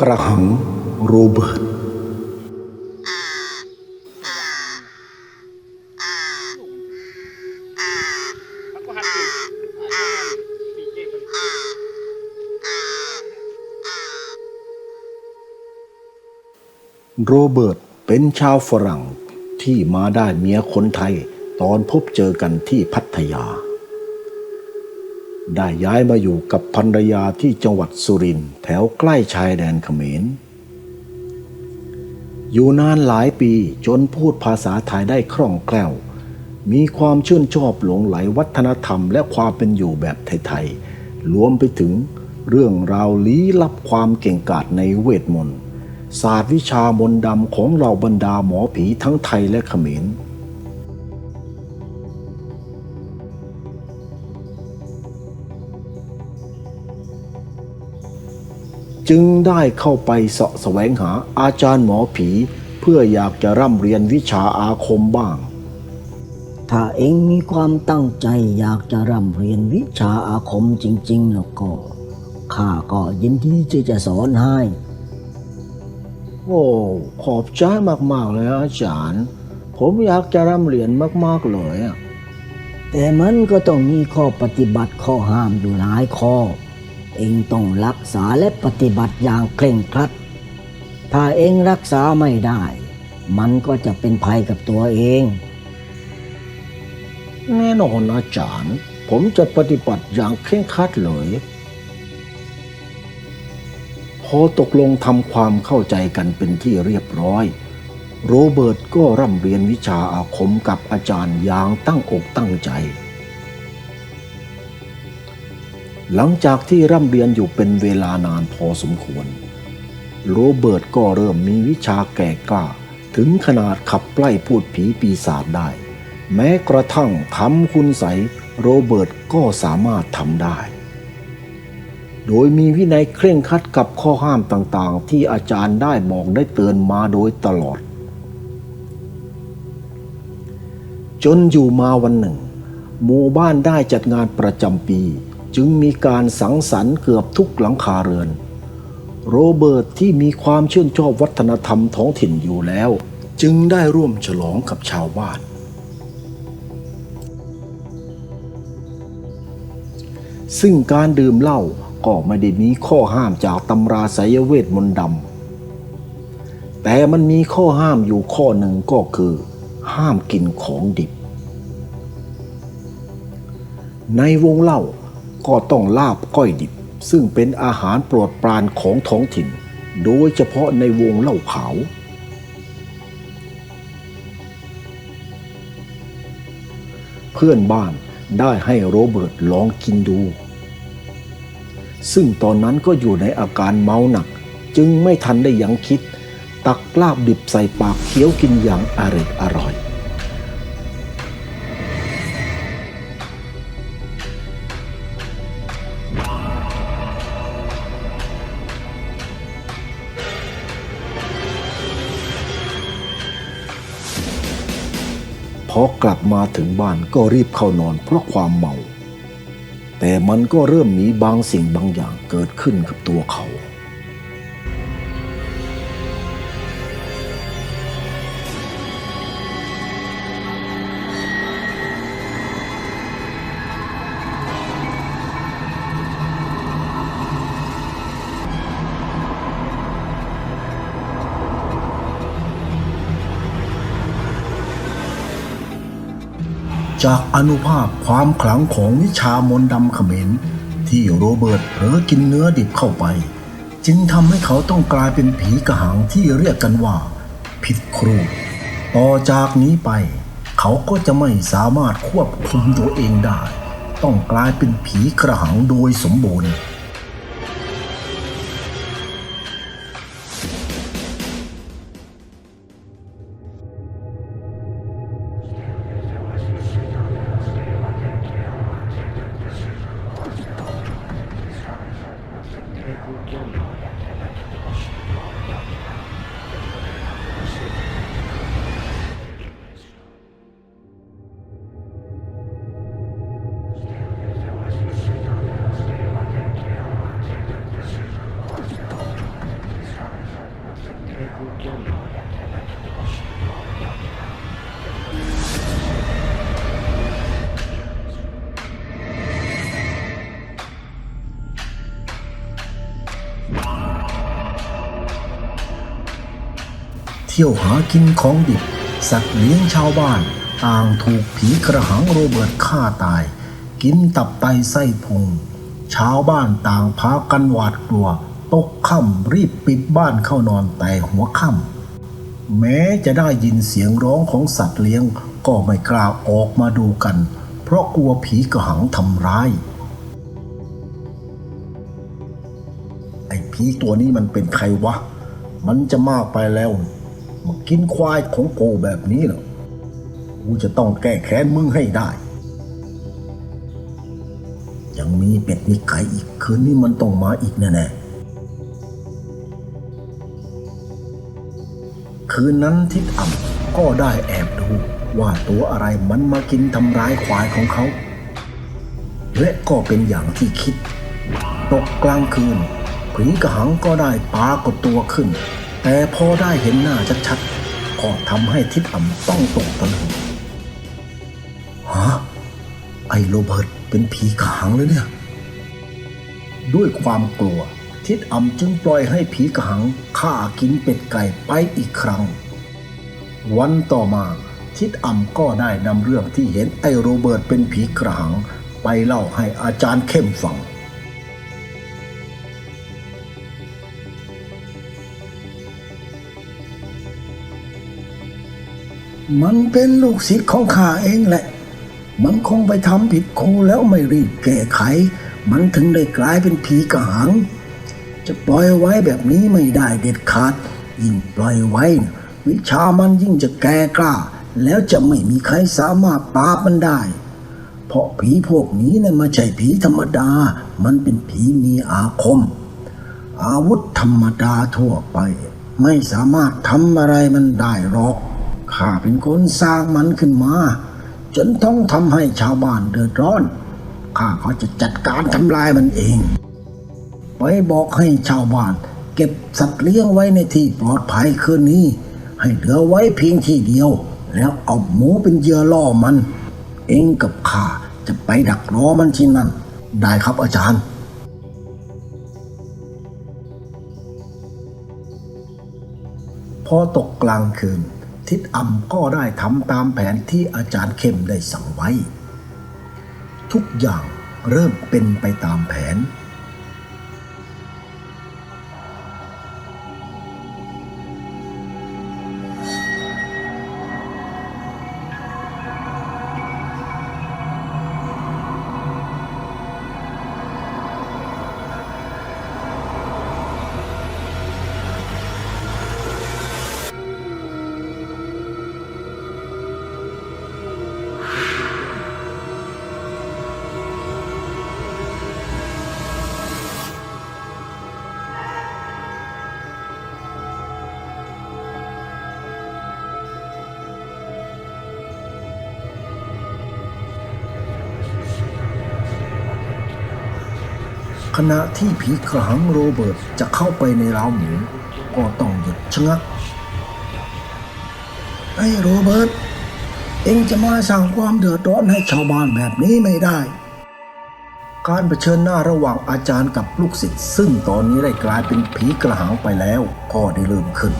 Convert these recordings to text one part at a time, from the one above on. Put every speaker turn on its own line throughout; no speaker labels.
กระหังโรเบิร์ตโรเบิร์ตเป็นชาวฝรั่งที่มาได้เมียคนไทยตอนพบเจอกันที่พัทยา ได้ย้ายมาอยู่กับภรรยาที่จังหวัดสุรินทร์แถวใกล้ชายแดนเขมร อยู่นานหลายปีจนพูดภาษาไทยได้คล่องแคล่ว มีความชื่นชอบหลงไหลวัฒนธรรมและความเป็นอยู่แบบไทยๆรวมไปถึงเรื่องราวลี้ลับความเก่งกาจในเวทมนต์ศาสตร์วิชามนต์ดำของเหล่าบรรดาหมอผีทั้งไทยและเขมร จึงได้เข้าไปเสาะแสวงหาอาจารย์หมอผี เพื่ออยากจะร่ำเรียนวิชาอาคมบ้าง
ถ้าเองมีความตั้งใจอยากจะร่ำเรียนวิชาอาคมจริง ๆ แล้วก็ข้าก็ยินดีที่จะสอนให้
โอ้ขอบใจมาก ๆ เลยอาจารย์ ผมอยากจะร่ำเรียนมาก ๆ เลยอะ
แต่มันก็ต้องมีข้อปฏิบัติข้อห้ามอยู่หลายข้อ เองต้องรักษาและปฏิบัติอย่างเคร่งครัด ถ้าเองรักษาไม่ได้ มันก็จะเป็นภัยกับตัวเอง
แน่นอนอาจารย์ ผมจะปฏิบัติอย่างเคร่งครัดเลย พอตกลงทำความเข้าใจกันเป็นที่เรียบร้อย โรเบิร์ตก็ร่ำเรียนวิชาอาคมกับอาจารย์อย่างตั้งอกตั้งใจ หลังจากที่ร่ำเรียนอยู่เป็นเวลานานพอสมควร โรเบิร์ตก็เริ่มมีวิชาแก่กล้า ถึงขนาดขับไล่พูดผีปีศาจได้ แม้กระทั่งทำคุณใสยโรเบิร์ตก็สามารถทำได้ โดยมีวินัยเคร่งครัดกับข้อห้ามต่างๆ ที่อาจารย์ได้บอกได้เตือนมาโดยตลอด จนอยู่มาวันหนึ่ง หมู่บ้านได้จัดงานประจำปี จึงมีการสังสรรค์เกือบทุกหลังคาเรือน โรเบิร์ตที่มีความชื่นชอบวัฒนธรรมท้องถิ่นอยู่แล้ว จึงได้ร่วมฉลองกับชาวบ้าน ซึ่งการดื่มเหล้าก็ไม่ได้มีข้อห้ามจากตำราไสยเวทมนต์ดำแต่มันมีข้อห้ามอยู่ข้อหนึ่งก็คือ ห้ามกินของดิบ ในวงเล่า ก็ต้องลาบก้อยดิบ ซึ่งเป็นอาหารโปรดปรานของท้องถิ่น โดยเฉพาะในวงเล่าขาว เพื่อนบ้านได้ให้โรเบิร์ตลองกินดู ซึ่งตอนนั้นก็อยู่ในอาการเมาหนัก จึงไม่ทันได้ยังคิด ตักลาบดิบใส่ปากเคี้ยวกินอย่างอร่อยอร่อย อกลับมาถึงบ้านก็รีบเข้านอนเพราะความเมา แต่มันก็เริ่มมีบางสิ่งบางอย่างเกิดขึ้นกับตัวเขา จากอนุภาพความขลังของวิชามนต์ดำเขมรที่โรเบิร์ตเผลอกินเนื้อดิบเข้าไป จึงทำให้เขาต้องกลายเป็นผีกระหังที่เรียกกันว่า ผิดครู ต่อจากนี้ไป เขาก็จะไม่สามารถควบคุมตัวเองได้ ต้องกลายเป็นผีกระหังโดยสมบูรณ์ ที่ยวหากินของดิบ สัตว์เลี้ยงชาวบ้าน ต่างถูกผีกระหังโรเบิร์ตฆ่าตาย กินตับไตไส้พุง ชาวบ้านต่างพากันหวาดกลัว ตกค่ำรีบปิดบ้านเข้านอนแต่หัวค่ำแม้จะได้ยินเสียงร้องของสัตว์เลี้ยงก็ไม่กล้าออกมาดูกัน เพราะกลัวผีกระหังทำร้ายไอ้ผีตัวนี้มันเป็นใครวะ มันจะมากไปแล้ว มากินควายของโกแบบนี้เหรอกูจะต้องแก้แค้นมึงให้ได้ ยังมีเป็ดมีไก่อีกคืนนี้มันต้องมาอีกแน่ๆคืนนั้นทิดอ่ำก็ได้แอบดูว่าตัวอะไรมันมากินทำร้ายควายของเขา และก็เป็นอย่างที่คิด ตกกลางคืนผีกระหังก็ได้ปรากฏตัวขึ้น แต่พอได้เห็นหน้าชัดๆก็ทำให้ทิดอ่ำต้องตกตะลึงฮะไอโรเบิร์ตเป็นผีกระหังเลยเนี่ย ด้วยความกลัว ทิดอ่ำจึงปล่อยให้ผีกระหังฆ่ากินเป็ดไก่ไปอีกครั้ง วันต่อมาทิดอ่ำก็ได้นำเรื่องที่เห็นไอโรเบิร์ตเป็นผีกระหัง ไปเล่าให้อาจารย์เข้มฟัง มันเป็นลูกศิษย์ของข้าเองแหละ มันคงไปทำผิดครูแล้วไม่รีบแก้ไข มันถึงได้กลายเป็นผีกระหัง จะปล่อยไว้แบบนี้ไม่ได้เด็ดขาด ยิ่งปล่อยไว้นวิชามันยิ่งจะแก่กล้า แล้วจะไม่มีใครสามารถปราบมันได้ เพราะผีพวกนี้นะไม่ใช่ผีธรรมดา มันเป็นผีมีอาคม อาวุธธรรมดาทั่วไป ไม่สามารถทำอะไรมันได้หรอก ข้าเป็นคนสร้างมันขึ้นมา จนต้องทำให้ชาวบ้านเดือดร้อน ข้าก็จะจัดการทำลายมันเอง ไปบอกให้ชาวบ้าน เก็บสัตว์เลี้ยงไว้ในที่ปลอดภัยคืนนี้ ให้เหลือไว้เพียงที่เดียว แล้วเอาหมูเป็นเหยื่อล่อมัน เองกับข้าจะไปดักรอมันที่นั่น ได้ครับอาจารย์พอตกกลางคืน ทิดอ่ำก็ได้ทำตามแผนที่อาจารย์เข้มได้สั่งไว้ ทุกอย่างเริ่มเป็นไปตามแผน ขณะที่ผีกระหังโรเบิร์ตจะเข้าไปในเล้าวหมูก็ต้องหยุดชะงักไอ้โรเบิร์ตเองจะมาสร้างความเดือดร้อนให้ชาวบ้านแบบนี้ไม่ได้ การเผชิญหน้าระหว่างอาจารย์กับลูกศิษย์ซึ่งตอนนี้ได้กลายเป็นผีกระหังไปแล้วก็ได้เริ่มขึ้น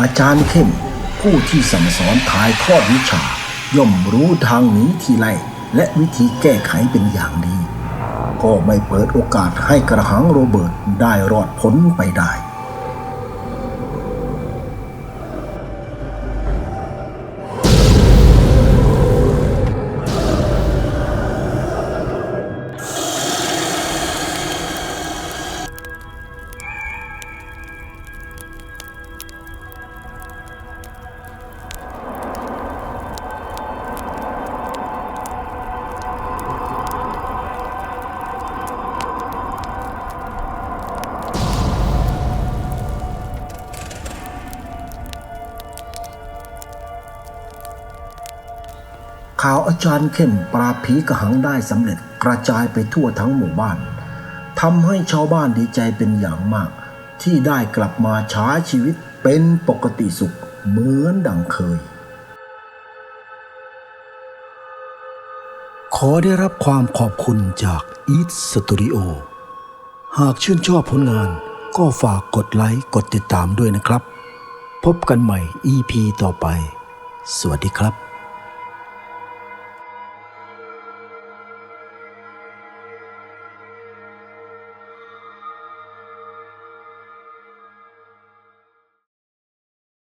อาจารย์เข้มผู้ที่สั่งสอนถ่ายทอดวิชา ย่อมรู้ทางหนีทีไล่ และวิธีแก้ไขเป็นอย่างดี ก็ไม่เปิดโอกาสให้กระหังโรเบิร์ตได้รอดพ้นไปได้ อาจารย์เข้มปราผีกระหังได้สำเร็จกระจายไปทั่วทั้งหมู่บ้านทำให้ชาวบ้านดีใจเป็นอย่างมาก ที่ได้กลับมาใช้ชีวิตเป็นปกติสุขเหมือนดังเคย ขอได้รับความขอบคุณจาก Eat Studio หากชื่นชอบผลงานก็ฝากกดไลค์กดติดตามด้วยนะครับ พบกันใหม่ EP ต่อไป สวัสดีครับ